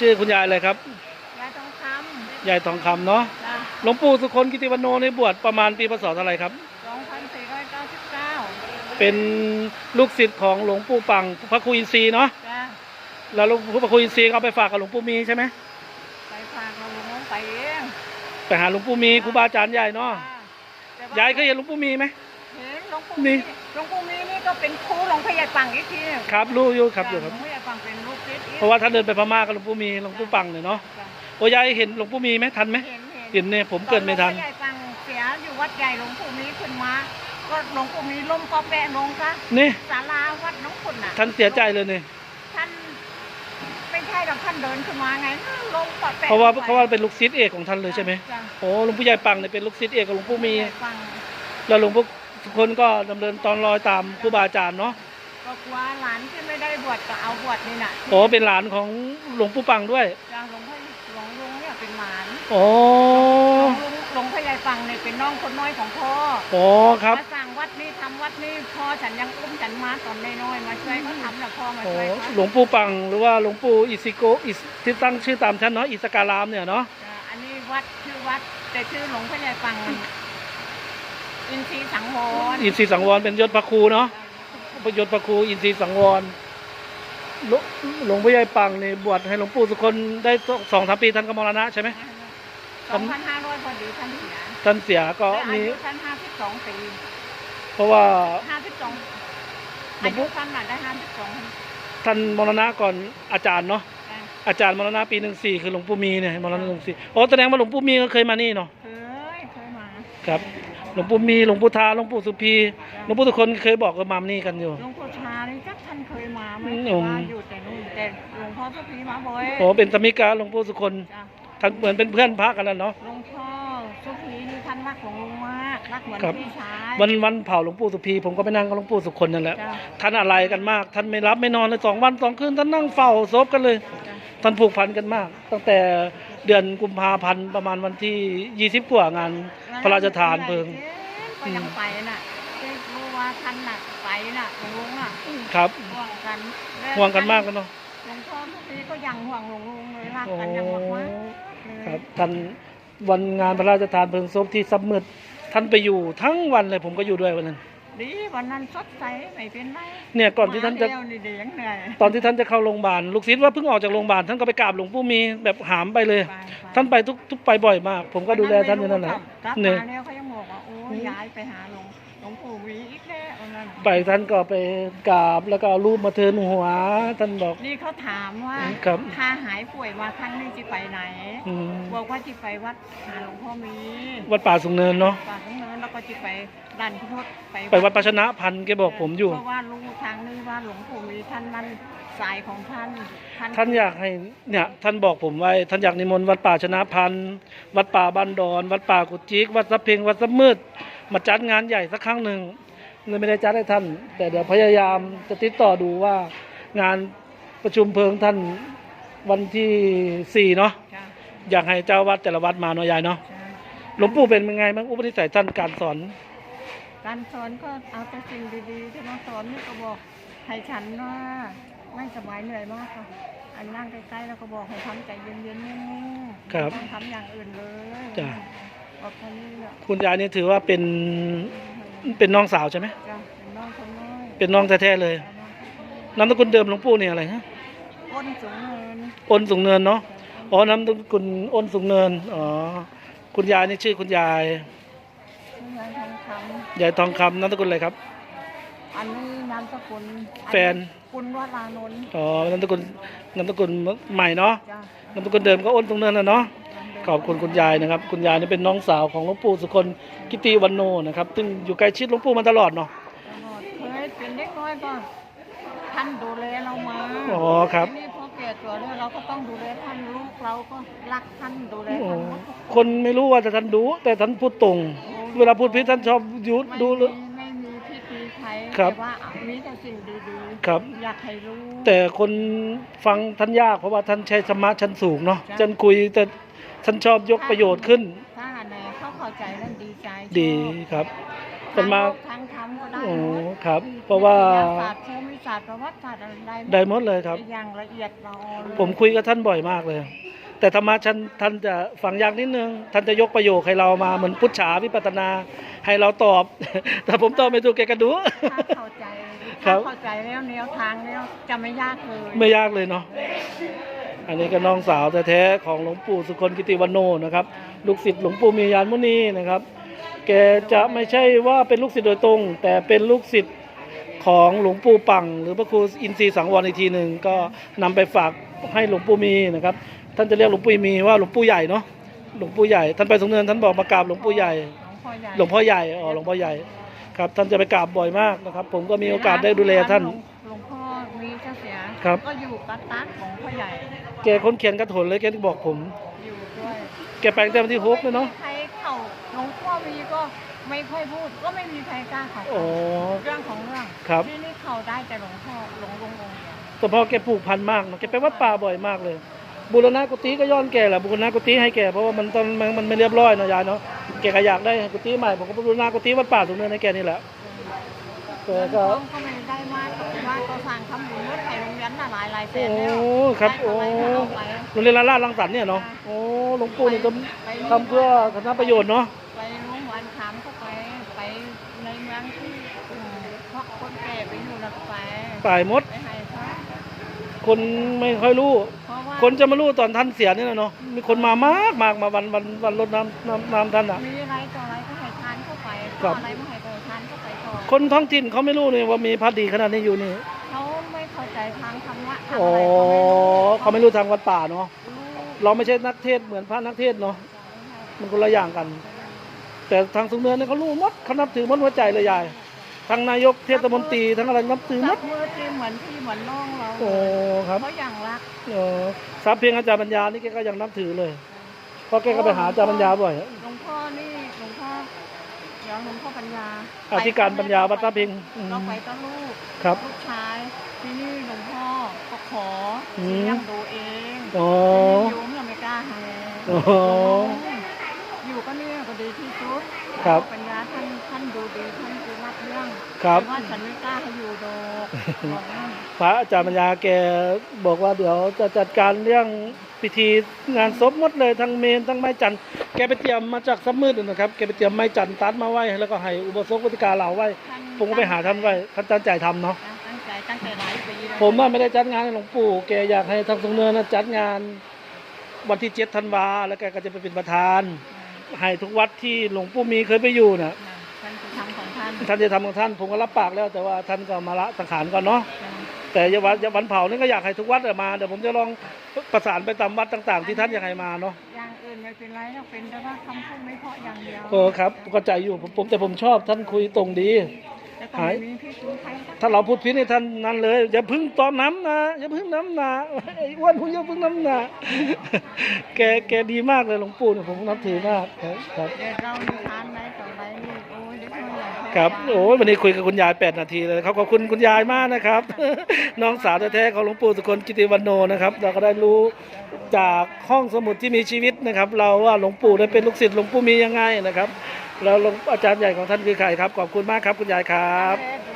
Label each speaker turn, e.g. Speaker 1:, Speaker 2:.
Speaker 1: ชื่อคุณยายอะไรครับ
Speaker 2: ยายทองค
Speaker 1: ยายทองคำเนาะำ
Speaker 2: จ้ะ
Speaker 1: หลวงปู่สุคนกิติวันโนในบวชประมาณปีพศเท่าไหร่ครับ
Speaker 2: สองพันสี่ร้อยเก้าสิบเก้า
Speaker 1: เป็นลูกศิษย์ของหลวงปู่ปังพระครูอินทรีย์เนาะ
Speaker 2: จ้ะ
Speaker 1: แล้วหลวงพระครูอินทรีย์เขาไปฝากกับหลวงปู่มีใช่ไหม
Speaker 2: ไปฝากเราลงไปเอง
Speaker 1: ไปหาหลวงปู่มีครูบาอาจารย์ใหญ่เนาะ
Speaker 2: จ้ะแต่ว่
Speaker 1: ยายเคยเห็นหลวงปู่มีไหม
Speaker 2: เห็นหลวงปู่
Speaker 1: นี่
Speaker 2: มี หลวงปู่มีนี่ก็เป็นครูหลวงพ่อใหญ่ปังอีกทีหนึ่ง
Speaker 1: ครับรู้อยู่ครับอยู่ครับ
Speaker 2: หลวงพ่อใหญ่ปังเป็นลูกศิษย์อีก
Speaker 1: เพราะว่าท่านเดินไปพม่ากับหลวงปู่มีหลวงปู่ปังเนี่ยเนาะ
Speaker 2: จ้ะ
Speaker 1: โอ้ยายเห็นหลวงปู่มีไหมทันไหม
Speaker 2: เห็น
Speaker 1: เห็นเนี่ยผมเกิดไม่ทัน
Speaker 2: หลวงพ่อใหญ่ปังเสียอยู่วัดใหญ่หลวงปู่มีขึ้นมา ก็หลวงปู่มีล้มก็แปะลงซะ
Speaker 1: นี่
Speaker 2: ศาลาวัดน้องขุนน่ะ
Speaker 1: ท่านเสียใจเลยเนี่ย
Speaker 2: ท่านไม่ใช่หรอกท่านเดินขึ้นมาไงลงก็แปะ
Speaker 1: เพราะว่า
Speaker 2: ลงไป
Speaker 1: เพราะว่าเป็นลูกศิษย์เอกของท่านเลยใช่ไหม
Speaker 2: จ้ะ
Speaker 1: โอ้หลวงปู่ใหญ่ปังเนี่ยเป็นลูกศิษย์เอกของหลวงปู่มี
Speaker 2: ฟัง
Speaker 1: แล้วหลวงปู่ ทุกคนก็ดำเนินตอนรอยตามครูบาอาจารย์เนาะ
Speaker 2: ก็กลัวหลานที่ไม่ได้บวชก็เอาบวชนี่น่ะ
Speaker 1: โอ้เป็นหลานของหลวงปู่ปังด้วย
Speaker 2: จ้ะหลวงพ่อหลวงลุงเนี่ยเป็นหลาน
Speaker 1: โอ้
Speaker 2: หลวงลุงหลวงพ่อใหญ่ฟังเนี่ยเป็นน้องคนน้อยของพ่อ
Speaker 1: โอ้ครับ
Speaker 2: มาสั่งวัดนี้ทำวัดนี้พ่อฉันยังอุ้มฉันมาตอนน้อยๆมาช่วยเขาทำแล้วพ่อมา
Speaker 1: โอ้
Speaker 2: ช่วยเขา
Speaker 1: หลวงปู่ปังหรือว่าหลวงปู่อิสิโกอิสที่ตั้งชื่อตามชั้นเนาะอิสการามเนี่ยเนาะ
Speaker 2: จ้ะอันนี้วัดชื่อวัดแต่ชื่อหลวงพ่อใหญ่ฟัง อินทรีย์สังวร
Speaker 1: อินทรีย์สังวรเป็นยศพระครูเนาะพระยศพระครูอินทรีย์สังวรหลวงหลวงพ่อใหญ่ปังเนี่ยบวชให้หลวงปู่สุคนได้สองสามปีท่านก็มรณะใช่ไหม
Speaker 2: สองพันห้าร้อยพอดีท่านเสีย
Speaker 1: ท่านเสียก็
Speaker 2: แต่อา
Speaker 1: มี
Speaker 2: ยุท่านห้าสิบสองปี
Speaker 1: เพราะว่า
Speaker 2: ห้าสิบสอง
Speaker 1: หลว
Speaker 2: อาง
Speaker 1: พ่
Speaker 2: ยุ
Speaker 1: อ
Speaker 2: ท่านน่ะได้ห้าสิบสอง
Speaker 1: ท่านมรณะก่อนอาจารย์เนาะอาจารย์มรณะปีหนึ่งสี่คือหลวงปู่มีเนี่ยมรณะหนึ่งสี่โอ้แสดงว่าหลวงปู่มีก็เคยมานี่เนาะ
Speaker 2: เคยเคยมา
Speaker 1: ครับ หลวงปู่มีหลวงปู่ทาหลวงปู่สุพีหลวงปู่ทุกคนเคยบอกกับมามนี่กันอยู่
Speaker 2: หลวงพ่อชานี่จักท่านเคยมาไหม
Speaker 1: อืม
Speaker 2: แต่ว่าอยู่แต่นู่นแต่หลวงพ่อพระพีมาบ่อย
Speaker 1: โอ้เป็นสมิกาหลวงปู่สุคน
Speaker 2: จ้ะ
Speaker 1: ท่านเหมือนเป็นเพื่อนพระกันแล้วเนาะ
Speaker 2: หลวงพ่อสุพีนี่ท่านรักหลวงลุงมาก รักเหมือน
Speaker 1: ครับ
Speaker 2: พี่ชาย
Speaker 1: วันวันเผาหลวงปู่สุพีผมก็ไปนั่งกับหลวงปู่สุคนนั่นแหละ
Speaker 2: จ้ะ
Speaker 1: ท่านอะไรกันมาก ท่านไม่รับไม่นอนเลยสองวันสองคืนท่านนั่งเฝ้าศพกันเลย
Speaker 2: จ้ะ
Speaker 1: ท่านผูกพันกันมาก ตั้งแต่เดือนกุมภาพันธ์ประมาณวันที่ยี่สิบกว่างานพระราชทานเพลิง
Speaker 2: ก็ยังไปน่ะที่รู้ว่าท่านน่ะไปน่ะหลวงลุงน่ะ
Speaker 1: ครับ
Speaker 2: ห่วงกัน
Speaker 1: ห่วงกันมากกันเนาะ
Speaker 2: หลวงพ่อทุกทีก็ยังห่วงหลวงลุงเลยรัก
Speaker 1: โอ้
Speaker 2: กันยังมากมากๆ
Speaker 1: ครับท่านวันงานพระราชทานเพลิงศพที่ซับมืด ท่านไปอยู่ทั้งวันเลยผมก็อยู่ด้วยวันนั้น
Speaker 2: ดีวันนั้นสดใสไม่เป็นไร
Speaker 1: เนี่ยก่อนที่ท่านจะ
Speaker 2: มเดียวนี่เดียงเหนื่อย
Speaker 1: ตอนที่ท่านจะเข้าโรงพยาบาลลูกศิษย์ว่าเพิ่งออกจากโรงพยาบาลท่านก็ไปกราบหลวงปู่มีแบบหามไปเลย
Speaker 2: ไปไป
Speaker 1: ท่านไปทุกทุกไปบ่อยมาก ผมก็ดูแลท่านอยู่นั่นแหละ
Speaker 2: กลับ
Speaker 1: เนี่ย
Speaker 2: มาแล้วเขายังบอกว่าโอ้ยย้ายไปหาหลวงหลวงปู่หวีอีกแล้ววันนั้น
Speaker 1: ไปท่านก็ไปกราบแล้วก็เอารูปมาเทินหัว ท่านบอก
Speaker 2: นี่เขาถามว่า
Speaker 1: ครับ
Speaker 2: ถ้าหายป่วยมาครั้งนี้จะไปไหน
Speaker 1: อืม
Speaker 2: บอกว่าจะไปวัดหาหลวงพ่อมี
Speaker 1: วัดป่าสุงเนินเนาะ
Speaker 2: ป่าทั้งเนินแล้วก็จะไปดันพุทธ
Speaker 1: ไปวัดปัชนะพันธ์แกบอกผมอยู่
Speaker 2: เพราะว่ารู้ทางนี้ว่าหลวงปู่มีท่านนั้นสายของท่าน
Speaker 1: ท่านอยากให้เนี่ยท่านบอกผมไว้ท่านอยากนิมนต์วัดป่าชนะพันธ์วัดป่าบ้านดอน วัดป่ากุจิกวัดสะเพ็งวัดสะมืดมาจัดงานใหญ่สักครั้งหนึ่ง เลยไม่ได้จัดให้ท่าน แต่เดี๋ยวพยายามจะติดต่อดูว่างานประชุมเพลิงท่านวันที่สี่เนาะ
Speaker 2: จ้ะ
Speaker 1: อยากให้เจ้าวัดแต่ละวัดมาเนาะยายเนาะ
Speaker 2: จ้ะ
Speaker 1: หลวงปู่เป็นยังไงบ้างอุปนิสัยท่านการสอน
Speaker 2: การสอนก็เอาแต่สิ่งดีๆที่มาสอนนี่ก็บอกให้ฉันว่าไม่สบายเหนื่อยมากค่ะอันนั่งใกล้ๆแล้วก็บอกให้ทำใจเย็นๆนิ่งๆ
Speaker 1: ครับ
Speaker 2: ไม่ต้องทำอย่างอื่นเลย
Speaker 1: จ้ะ
Speaker 2: บอกแค่นี้แหละ
Speaker 1: คุณยายนี่ถือว่าเป็น เป็นน้องสาวใช่ไหม
Speaker 2: จ้ะเป็นน้องคนน้อย
Speaker 1: เป็นน้องแท้ๆเลย
Speaker 2: แต่น้องคนน้อย
Speaker 1: นามสกุลเดิมหลวงปู่เนี่ยอะไรฮะ
Speaker 2: อ้นสูงเนิน
Speaker 1: อ้นสูงเนินเนาะอ๋อนามสกุลอ้นสูงเนินอ๋อคุณยายนี่ชื่อคุณยาย
Speaker 2: ชื่อยายทองค
Speaker 1: ยายทองคำนามสกุลอะไรครับำ
Speaker 2: อันนี้นามสกุล
Speaker 1: แฟน
Speaker 2: กุลวรานนท์
Speaker 1: อ๋อนามสกุลนามสกุลใหม่เนาะ
Speaker 2: จ้ะ
Speaker 1: นามสกุลเดิมก็อ้นสูงเนินนะเนาะ ขอบคุณคุณยายนะครับ คุณยายนี่เป็นน้องสาวของหลวงปู่สุคนกิติวันโนนะครับซึ่งอยู่ใกล้ชิดหลวงปู่มาตลอดเนาะ
Speaker 2: ตลอดเคยเป็นเด็กน้อยก็ท่านดูแลเรามา
Speaker 1: อ๋อครับ
Speaker 2: ทีนี่พอแก่ตัวแล้วเราก็ต้องดูแลท่านลูกเราก็รักท่านดูแล
Speaker 1: โอ้
Speaker 2: ท่านหมด
Speaker 1: คนไม่รู้ว่าจะท่านดูแต่ท่านพูดตรง เวลาพูดพิดท่านชอบยุด
Speaker 2: ไม่
Speaker 1: ดูเล
Speaker 2: มี
Speaker 1: ย
Speaker 2: ไม่มีพิธีใคร
Speaker 1: ครับ
Speaker 2: แต่ว่ามีแต่สิ่งดี
Speaker 1: ครับ
Speaker 2: ๆอยากให้รู้
Speaker 1: แต่คนฟังท่านยากเพราะว่าท่านใช้ธรรมะชั้นสูงเนาะ
Speaker 2: จ้ะ
Speaker 1: ท่านคุยแต่ ท่านชอบยกประโยชน์ขึ้น
Speaker 2: ถ้าไหนเขาเข้าใจแล้วดีใจ
Speaker 1: ดีครับเป็นมา
Speaker 2: ทงโลกทางธรรมก็ได้
Speaker 1: โอ้
Speaker 2: หมด
Speaker 1: ครับ เพราะว่า
Speaker 2: วิทยศาสตร์ภูมิศาสตร์ประวัติศาสตร์อะไรได้
Speaker 1: ได้หมดเลยครับ
Speaker 2: อย่างละเอียดเราเลย
Speaker 1: ผมคุยกับท่านบ่อยมากเลย แต่ธรรมะท่านท่านจะฟังยากนิดนึง ท่านจะยกประโยคให้เรามาเหมือนพุทธาวิปัตตนา ให้เราตอบ แต่ผมตอบไม่ถูกแกก็ดู
Speaker 2: ถ้าเข้าใจ
Speaker 1: ครั
Speaker 2: ถ้า
Speaker 1: บ
Speaker 2: เข้าใจแล้วแนวทางแล้วจะไม่ยากเลย
Speaker 1: ไม่ยากเลยเนาะ อันนี้ก็น้องสาวแท้ๆของหลวงปู่สุคนกิติวันโนนะครับ ลูกศิษย์หลวงปู่มียานมุนีนะครับ แกจะไม่ใช่ว่าเป็นลูกศิษย์โดยตรง แต่เป็นลูกศิษย์ของหลวงปู่ปัง หรือพระครูอินทรีย์สังวรอีกทีหนึ่งก็นำไปฝากให้หลวงปู่มีนะครับ ท่านจะเรียกหลวงปู่มีว่าหลวงปู่ใหญ่เนาะหลวงปู่ใหญ่ท่านไปสงเนินท่านบอกมากราบหลวงปู่ใหญ่
Speaker 2: หลวงพ่อใหญ่
Speaker 1: หลวงพ่อใหญ่อ๋อหลวงพ่อใหญ่ครับท่านจะไปกราบบ่อยมากนะครับ ผมก็มีโอกาสได้ดูแลท่าน ครับ
Speaker 2: ก็อยู่กับตักของพ่อใหญ่
Speaker 1: แกคนเขียนกระถนเลยแกที่บอกผม
Speaker 2: อยู่ด้วย
Speaker 1: แกแปลงแต่วันที่หกเลยเนาะ
Speaker 2: ใครเข้าหลวงพ่อมีก็ไม่ค่อยพูด ก็ไม่มีใครกล้าเข้า
Speaker 1: อ๋อ
Speaker 2: เรื่องของเรื่อง
Speaker 1: ครับ
Speaker 2: ที่นี่เข้าได้แต่หลวงพ่อหลวงลงองค์เดียว
Speaker 1: แต่พอแกปลูกพันธุ์มากเนอะแกไปวัดป่าบ่อยมากเลยบุรณะกุฏิก็ย้อนแกแหละบุรณะกุฏิให้แกเพราะว่ามันตอนมันมันไม่เรียบร้อยเนอะยายเนาะแกก็อยากได้กุฏิใหม่ผมก็บุรณะกุฏิวัดป่าสูงเนินให้แกนี่แหละแก
Speaker 2: เงินท
Speaker 1: ก็
Speaker 2: องก็ไม่ได้มากว่าก็สร้างทำบุญเมื่อไทยโรง เรียนน่ะหลายหลายแส
Speaker 1: โอ้
Speaker 2: นแล้ว
Speaker 1: ครับ
Speaker 2: ได้
Speaker 1: โอ้
Speaker 2: ท่าไหร่ก็เอาไป
Speaker 1: โรงเรียนลาลาดรังสรรค์เนี่ยเนาะโอ้หลวงปู่นี่ก็ทำเพื่อคณประโยชน์เนาะ
Speaker 2: ไปโรงพยาบาลขามก็ไป ไปในเมืองที่เพราะคนแก่ไปอยู่นักไป
Speaker 1: ป่ายมด
Speaker 2: ไปให้เขา
Speaker 1: คนไม่ค่อยรู้
Speaker 2: เพราะว่า
Speaker 1: คนจะมารู้ตอนท่านเสียนี่แหละเนาะมีคนมามากมากมาวันวันวันรดน้ำน้ำน้ำท่านอะ
Speaker 2: มีอะไรต่ออะไรก็ให้ทานเข้าไป
Speaker 1: ครับ
Speaker 2: อะไรไม่ให้ก็ให้ทานเข้าไปก่อน
Speaker 1: คนท้องถิ่นเขาไม่รู้เลยว่ามีพระดีขนาดนี้อยู่นี่
Speaker 2: ใจทางธรรมะทาง
Speaker 1: อ๋อ
Speaker 2: อะไร
Speaker 1: เขาไม่รู้ทางวัดป่าเนาะ
Speaker 2: รู้
Speaker 1: เราไม่ใช่นักเทศน์เหมือนพระนักเทศน์เนาะมันคนละอย่างกัน แต่ทางสุงเนินเนี่ยเขารู้หมดเขานับถือหมดหัวใจเลยยายทางนายกเทศมนตรีทั้งอะไรนับถือหม
Speaker 2: จั
Speaker 1: ด
Speaker 2: บมือที่เหมือนพี่เหมือนน้องเรา
Speaker 1: โอ้ครับ
Speaker 2: เขาอย่างรัก
Speaker 1: เออทรัพย์เพียงอาจารย์ปัญญานี่แกก็ยังนับถือเลยเพราะแกก็ไปหาอาจารย์ปัญญาบ่อย
Speaker 2: หลวงพ่อนี่หลวงพ่อเดี๋ยว หลวงพ่อปัญญา
Speaker 1: อธิการปัญญาวัดพระเพ็งอืม
Speaker 2: เราไปกับลูก
Speaker 1: ครับ
Speaker 2: ลูกชายที่นี่หลวงพ่อก็ขอ
Speaker 1: อืม
Speaker 2: เลี้ยงดูเอง
Speaker 1: อ๋อ
Speaker 2: โยมเราไม่กล้าให้
Speaker 1: โอ้โห
Speaker 2: อยู่ก็เนี่ยก็ดีที่สุด
Speaker 1: ครับ
Speaker 2: ปัญญาท่านท่านดูดีท่านดูรับเรื่อง
Speaker 1: ครับ
Speaker 2: แต่ว่าฉันไม่กล้าให้อยู่ดอกบอกนั่น
Speaker 1: พระอาจารย์ปัญญาแกบอกว่าเดี๋ยวจะจัดการเรื่องพิธีงานศพหมดเลยทั้งเมนทั้งไม้จันทร์แกไปเตรียมมาจากซับมืดเลยนะครับแกไปเตรียมไม้จันทร์ตัดมาไว้ แล้วก็ให้อุปสมบทกาเหล่าไว้
Speaker 2: ท่าน
Speaker 1: ผมก็ไปหาท่านไว้ท่านตั้งใจทำเนาะ
Speaker 2: ตั้งใจตั้งใจหลายปีแล้ว
Speaker 1: ผมว่าไม่ได้จัดงานให้หลวงปู่แกอยากให้ทางสงเนินนะจัดงานวันที่เจ็ดธันวาแล้วแกก็จะไปเป็นประธานให้ทุกวัดที่หลวงปู่มีเคยไปอยู่น่ะ
Speaker 2: ท่านจะทำของท่าน
Speaker 1: ท่านจะทำของท่านผมก็รับปากแล้วแต่ว่าท่านก็มาละสังขารก่อนเนาะ แต่อยาวันอยาวันเผานี่ก็อยากให้ทุกวัดอะมาเดี๋ยวผมจะลองประสานไปตามวัดต่าง ๆ ที่ท่านอยากให้มาเนาะ
Speaker 2: อย่างอื่นไม่เป็นไรเราเป็นแต่ว่าคำพูดไม่เพราะอย่างเดียว
Speaker 1: เออครับเข้าใจอยู่ผมผมแต่ผมชอบท่านคุยตรงดี
Speaker 2: แล้วก็ไม่มีพิษมีภัยสัก
Speaker 1: ถ้าเราพูดพิษในท่านนั้นเลย อย่าพึ่งตอนน้ำนะอย่าพึ่งน้ำนะไอ้อ้วนคุณอย่าพึ่งน้ำนะแกแกดีมากเลยหลวงปู่เนี่ยผมนับถือมากครับครับ
Speaker 2: เดี๋ยวเรามีทานไหมต่อไปนี่โอ้ยเด็กน้อยใหญ่
Speaker 1: ครับโอ้ยวันนี้คุยกับคุณยายแปดนาทีเลยครับขอบคุณคุณยายมากนะครับ น้องสาวแท้ๆของหลวงปู่สุคนกิติวันโนนะครับ เราก็ได้รู้จากห้องสมุดที่มีชีวิตนะครับ เราว่าหลวงปู่ได้เป็นลูกศิษย์หลวงปู่มียังไงนะครับ แล้วหลวงอาจารย์ใหญ่ของท่านคือใครครับขอบคุณมากครับคุณยายครับ
Speaker 2: ดู